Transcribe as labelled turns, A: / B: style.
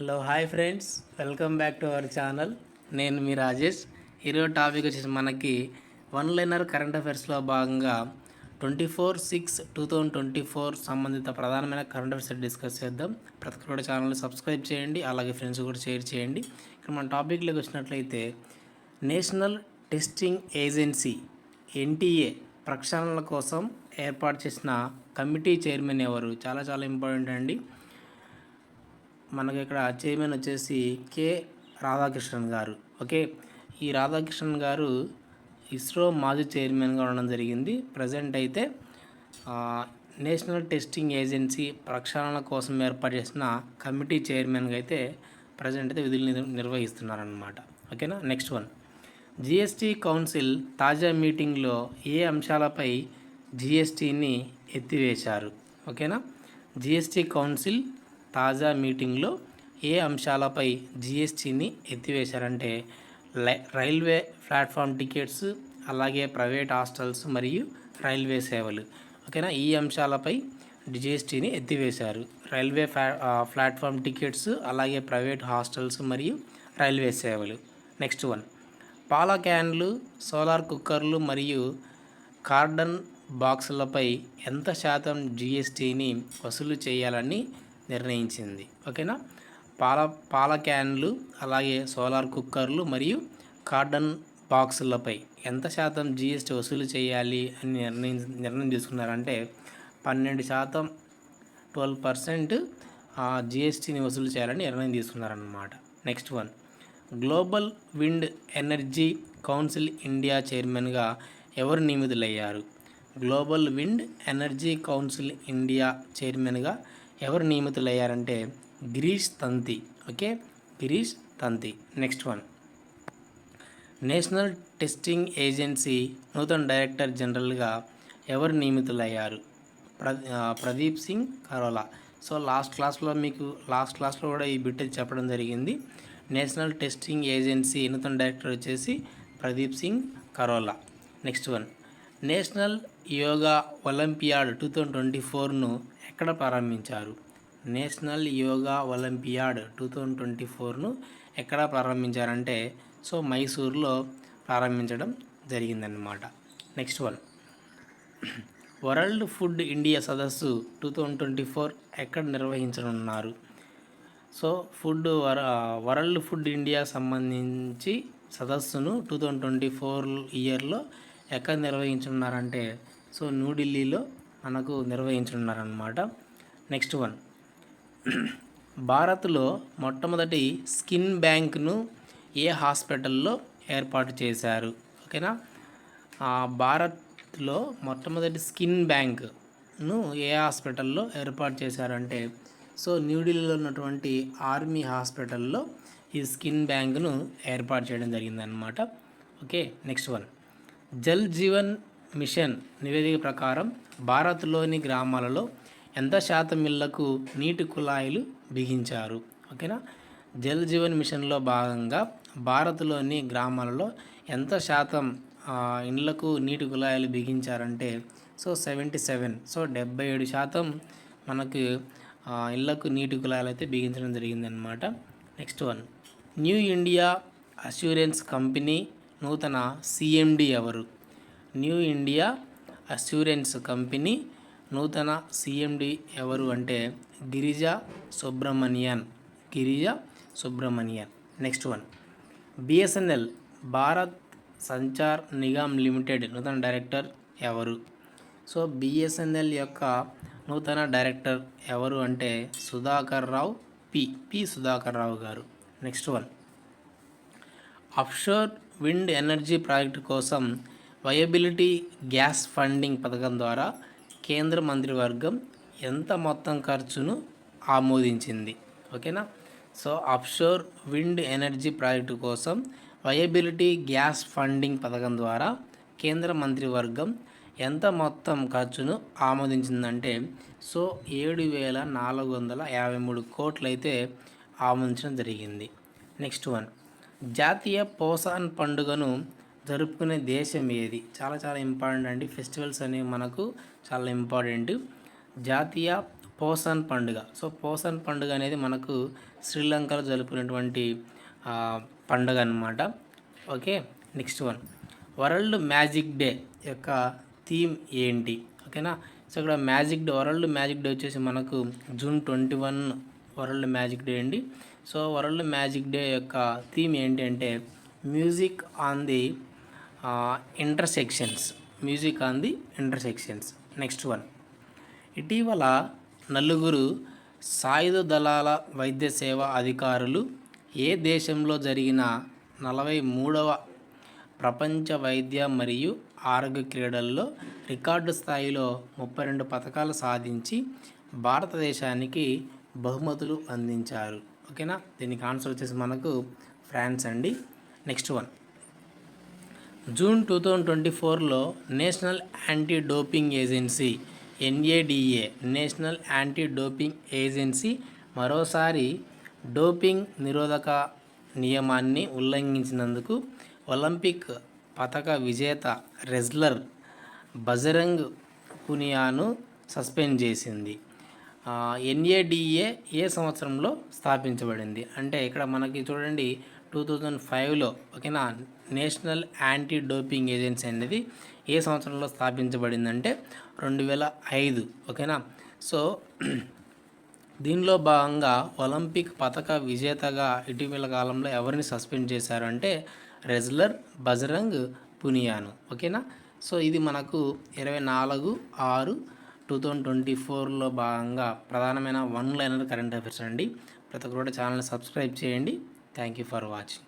A: Hello hi friends. Welcome back to our channel. నేను మీ రాజేష్. ఈరోజు టాపిక్ వచ్చేసి మనకి వన్ లైనర్ కరెంట్ అఫైర్స్లో భాగంగా twenty four six two thousand twenty four సంబంధిత ప్రధానమైన కరెంట్ అఫైర్స్ డిస్కస్ చేద్దాం. ప్రతి ఒక్కరు ఛానల్ సబ్స్క్రైబ్ చేయండి అలాగే ఫ్రెండ్స్ కూడా షేర్ చేయండి. ఇక్కడ మన టాపిక్లోకి వచ్చినట్లయితే నేషనల్ టెస్టింగ్ ఏజెన్సీ ఎన్టీఏ ప్రక్షాళనల కోసం ఏర్పాటు చేసిన కమిటీ చైర్మన్ ఎవరు? చాలా చాలా ఇంపార్టెంట్ అండి. మనకి ఇక్కడ చైర్మన్ వచ్చేసి కె రాధాకృష్ణన్ గారు. ఓకే? ఈ రాధాకృష్ణన్ గారు ఇస్రో మాజీ చైర్మన్గా ఉండడం జరిగింది. ప్రజెంట్ అయితే నేషనల్ టెస్టింగ్ ఏజెన్సీ ప్రక్షాళన కోసం ఏర్పాటు చేసిన కమిటీ చైర్మన్గా అయితే ప్రజెంట్ అయితే విధులు నిర్వహిస్తున్నారన్నమాట. ఓకేనా? Next one. జిఎస్టీ కౌన్సిల్ తాజా మీటింగ్లో ఏ అంశాలపై జిఎస్టీని ఎత్తివేశారు? ఓకేనా? జిఎస్టీ కౌన్సిల్ తాజా మీటింగ్లో ఏ అంశాలపై జిఎస్టీని ఎత్తివేశారంటే రైల్వే ప్లాట్ఫామ్ టికెట్స్ అలాగే ప్రైవేట్ హాస్టల్స్ మరియు రైల్వే సేవలు. ఓకేనా? ఈ అంశాలపై జిఎస్టీని ఎత్తివేశారు. రైల్వే ఫ్లా ప్లాట్ఫామ్ టికెట్స్ అలాగే ప్రైవేట్ హాస్టల్స్ మరియు రైల్వే సేవలు. Next one. పాల క్యాన్లు సోలార్ కుక్కర్లు మరియు కార్డన్ బాక్సులపై ఎంత శాతం జిఎస్టీని వసూలు చేయాలని నిర్ణయించింది. ఓకేనా? పాల పాల క్యాన్లు అలాగే సోలార్ కుక్కర్లు మరియు కార్డన్ బాక్సులపై ఎంత శాతం జీఎస్టీ వసూలు చేయాలి అని నిర్ణయం నిర్ణయం తీసుకున్నారంటే పన్నెండు శాతం ట్వెల్వ్ పర్సెంట్ జీఎస్టీని వసూలు చేయాలని నిర్ణయం తీసుకున్నారన్నమాట. Next one. Global wind energy council India చైర్మన్గా ఎవరు నియమితులయ్యారు? గ్లోబల్ విండ్ ఎనర్జీ కౌన్సిల్ ఇండియా చైర్మన్గా ఎవరు నియమితులయ్యారంటే Girish Tanti okay? Girish Tanti. Next one national testing agency నూతన డైరెక్టర్ జనరల్గా ఎవరు నియమితులయ్యారు? ప్ర ప్రదీప్ సింగ్ కరోలా. సో లాస్ట్ క్లాస్లో మీకు లాస్ట్ క్లాస్లో కూడా ఈ బిట్ చెప్పడం జరిగింది. నేషనల్ టెస్టింగ్ ఏజెన్సీ నూతన డైరెక్టర్ వచ్చేసి Pradeep Singh Kharola. Next one national yoga olympiad two thousand twenty ఫోర్ను ఎక్కడ ప్రారంభించారు? National yoga olympiad two thousand twenty ఫోర్ను ఎక్కడ ప్రారంభించారంటే సో మైసూర్లో ప్రారంభించడం జరిగిందన్నమాట. Next one. World food India సదస్సు టూ థౌజండ్ ట్వంటీ ఫోర్ ఎక్కడ నిర్వహించనున్నారు? సో ఫుడ్ వర వరల్డ్ ఫుడ్ ఇండియా సంబంధించి సదస్సును టూ థౌజండ్ ట్వంటీ ఫోర్ ఇయర్లో ఎక్కడ నిర్వహించనున్నారంటే సో న్యూఢిల్లీలో మనకు నిర్వహించనున్నారనమాట నెక్స్ట్ వన్ భారత్లో మొట్టమొదటి స్కిన్ బ్యాంక్ను ఏ హాస్పిటల్లో ఏర్పాటు చేశారు? ఓకేనా ఆ, భారత్లో మొట్టమొదటి స్కిన్ బ్యాంక్ను ఏ హాస్పిటల్లో ఏర్పాటు చేశారంటే సో న్యూఢిల్లీలో ఉన్నటువంటి ఆర్మీ హాస్పిటల్లో ఈ స్కిన్ బ్యాంక్ను ఏర్పాటు చేయడం జరిగిందనమాట okay next one Jal Jeevan mission నివేదిక ప్రకారం భారత్లోని గ్రామాలలో ఎంత శాతం ఇళ్ళకు నీటి కుళాయిలు బిగించారు? ఓకేనా? జల్ జీవన్ మిషన్లో భాగంగా భారత్లోని గ్రామాలలో ఎంత శాతం ఇండ్లకు నీటి కుళాయిలు బిగించారంటే సో సెవెంటీ సెవెన్ సో డెబ్బై ఏడు శాతం మనకు ఇళ్ళకు నీటి కుళాయిలు అయితే బిగించడం జరిగిందనమాట next one. New India assurance company నూతన సిఎండి ఎవరు? న్యూ ఇండియా అస్యూరెన్స్ కంపెనీ నూతన సిఎండి ఎవరు అంటే Girija Subramanian Girija Subramanian. Next one BSNL Bharat Sanchar Nigam limited నూతన డైరెక్టర్ ఎవరు? సో బిఎస్ఎన్ఎల్ యొక్క నూతన డైరెక్టర్ ఎవరు అంటే Sudhakar Rao P P Sudhakar Rao garu. Next one offshore wind energy project కోసం వయబిలిటీ గ్యాస్ ఫండింగ్ పథకం ద్వారా కేంద్ర మంత్రివర్గం ఎంత మొత్తం ఖర్చును ఆమోదించింది? ఓకేనా? So offshore wind energy project కోసం వయబిలిటీ గ్యాస్ ఫండింగ్ పథకం ద్వారా కేంద్ర మంత్రివర్గం ఎంత మొత్తం ఖర్చును ఆమోదించిందంటే సో ఏడు వేల నాలుగు వందల యాభై మూడు కోట్లయితే ఆమోదించడం జరిగింది. Next one. జాతీయ పోసాన్ పండుగను జరుపుకునే దేశం ఏది? చాలా చాలా ఇంపార్టెంట్ అండి. ఫెస్టివల్స్ అనేవి మనకు చాలా ఇంపార్టెంట్. జాతీయ పోసన్ పండుగ. సో పోసన్ పండుగ అనేది మనకు శ్రీలంకలో జరుపుకునేటువంటి పండుగ అన్నమాట. Okay? Next one. World magic day యొక్క థీమ్ ఏంటి? ఓకేనా? సో ఇక్కడ magic day world magic day వచ్చేసి మనకు June twenty one world magic day అండి. సో వరల్డ్ మ్యాజిక్ డే యొక్క థీమ్ ఏంటి అంటే music on the intersections music on the intersections next one ఇటీవల నలుగురు సాయుధ దళాల వైద్య సేవ అధికారులు ఏ దేశంలో జరిగిన నలభై మూడవ ప్రపంచ వైద్య మరియు ఆరోగ్య క్రీడల్లో రికార్డు స్థాయిలో ముప్పై రెండు పథకాలు సాధించి భారతదేశానికి బహుమతులు అందించారు. ఓకేనా? దీనికి ఆన్సర్ వచ్చేసి మనకు ఫ్రాన్స్ అండి. Next one June two thousand twenty ఫోర్లో national anti doping agency NADA national anti doping agency మరోసారి డోపింగ్ నిరోధక నియమాన్ని ఉల్లంఘించినందుకు ఒలింపిక్ పతక విజేత రెజ్లర్ బజరంగ్ పునియాను సస్పెండ్ చేసింది. ఎన్ఏడిఏ ఏ సంవత్సరంలో స్థాపించబడింది? అంటే ఇక్కడ మనకి చూడండి టూ థౌజండ్ ఫైవ్లో ఓకేనా? నేషనల్ యాంటీ డోపింగ్ ఏజెన్సీ అనేది ఏ సంవత్సరంలో స్థాపించబడిందంటే రెండు వేల ఐదు ఓకేనా? సో దీనిలో భాగంగా ఒలింపిక్ పథక విజేతగా ఇటీవల కాలంలో ఎవరిని సస్పెండ్ చేశారంటే రెజ్లర్ బజరంగ్ పునియాను ఓకేనా? సో ఇది మనకు ఇరవై నాలుగు ఆరు టూ థౌజండ్ ట్వంటీ ఫోర్లో భాగంగా ప్రధానమైన వన్ లైనర్ కరెంట్ అఫైర్స్ అండి. ప్రతి ఒక్కరు కూడా ఛానల్ని సబ్స్క్రైబ్ చేయండి. Thank you for watching.